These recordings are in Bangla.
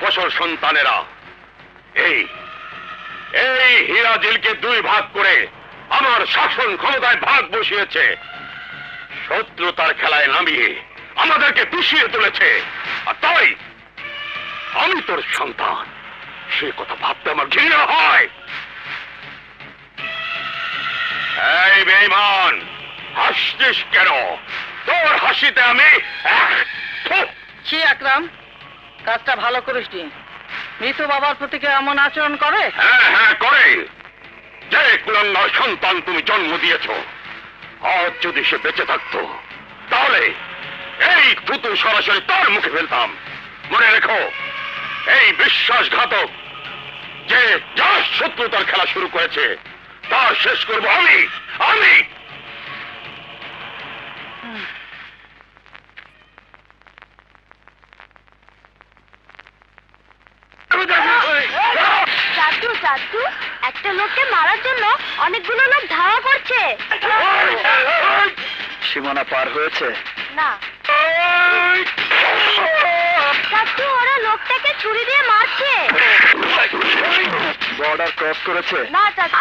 ফসল সন্তানেরা। এই এই হীরাজিলকে দুই ভাগ করে আমার শাসন ক্ষমতায় ভাগ বসিয়েছে। শত্রুতার খেলায় নামিয়ে আমাদেরকে পিছিয়ে তুলেছে। আর তাই আমি তোর সন্তান। সে কথা ভাবতে আমার ঘৃণা হয়। এই বেইমান হাসছিস কেন? তোর হাসিতে আমি থু, আকরাম। কাজটা ভালো করিসনি মৃত বাবার প্রতি এমন আচরণ করে? হ্যাঁ হ্যাঁ করে। যে কুলাঙ্গার সন্তান তুমি জন্ম দিয়েছ আজ যদি সে বেঁচে থাকতো তাহলে এই থুতু সরাসরি তার মুখে ফেলতাম। মনে রেখো এই বিশ্বাসঘাতক যে যার শত্রুতার খেলা শুরু করেছে তার শেষ করব আমি আমি। চাচু একটা লোককে মারার জন্য অনেকগুলো লোক ধাওয়া করছে। সীমানা পার হয়েছে। না। দাদু ওরা লোকটাকে ছুরি দিয়ে মারছে। বর্ডার ক্রস করেছে। না চাচু।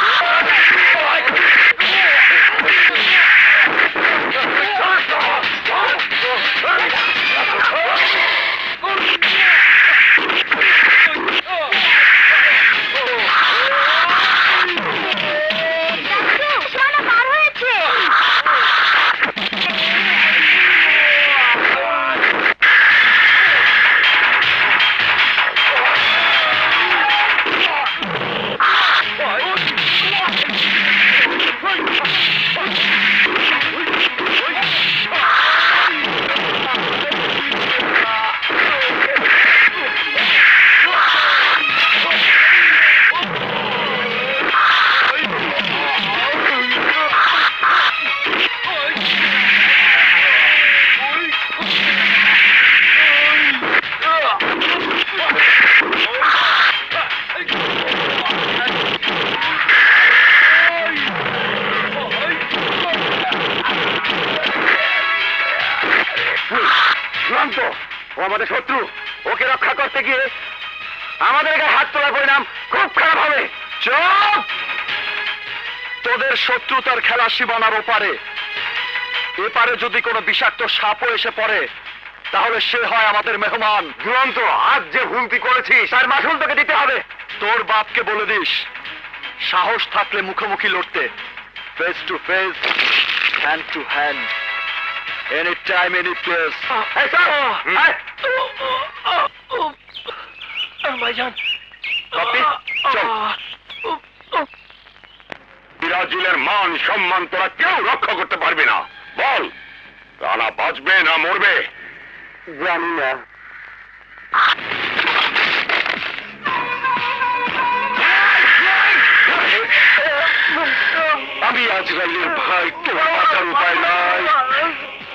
চূড়ান্ত ও আমাদের শত্রু। ওকে রক্ষা করতে গিয়ে আমাদের গায়ে হাত তোলার পরিণাম খুব খারাপ হবে। চুপ! তোদের শত্রুতার খেলা সীমানার ওপারে। এপারে যদি কোনো বিষাক্ত সাপও এসে পড়ে তাহলে সে হয় আমাদের মেহমান। দুরন্ত আজ যে ভুলটি করেছিস তার মাসুল তোকে দিতে হবে। তোর বাপকে বলে দিস সাহস থাকলে মুখোমুখি লড়তে। Face to face hand to hand any time any place. ভাইজান বাপি, চল। সিরাজুলের মান সম্মান তোরা কেউ রক্ষা করতে পারবি না। বল রানা বাঁচবে না মরবে? জানি না। আমি আজরাইলের ভাই তোমার উপায় নাই।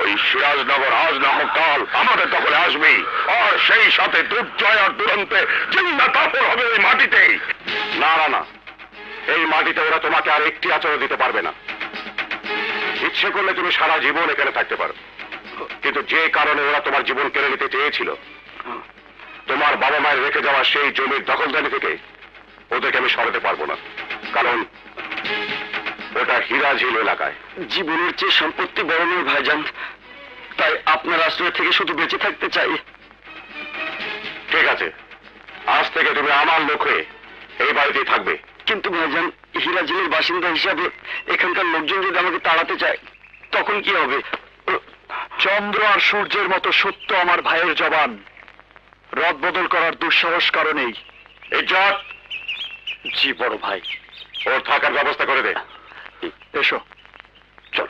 ওই সিরাজনগর আজ না হোক কাল আমাদের দখলে আসবি। আর সেই সাথে দুর্জয় আর দুরন্তে চিন্তা কাপড় হবে ওই মাটিতে। না না না। এই মাটিতে ওরা তোমাকে আর একটি আচরণ দিতে পারবে না। ইচ্ছে করলে তুমি সারা জীবন এখানে থাকতে পারো। কিন্তু যে কারণে ওরা তোমার জীবন কেড়ে নিতে চেয়েছিল, তোমার বাবা মায়ের রেখে যাওয়া সেই জমির দখলদারি থেকে ওদেরকে আমি সরাতে পারব না। কারণ ওটা হীরাঝিল এলাকায়। জীবনের চেয়ে সম্পত্তি বড় নয়, ভাইজান। তাই আপনার আশ্রয় থেকে শুধু বেঁচে থাকতে চাই। ঠিক আছে। আজ থেকে তুমি আমার লোক হয়ে এই বাড়িতেই থাকবে। কিন্তু ভাইজান হিরাজিলের বাসিন্দা হিসাবে এখানকার লোকজন যদি আমাকে তাড়াতে চায় তখন কি হবে? চন্দ্র আর সূর্যের মতো সত্য আমার ভাইয়ের জবান। রদ বদল করার দুঃসাহস কারণেই ইজ্জত! জি বড় ভাই। ওর থাকার ব্যবস্থা করে দে। এসো। চল।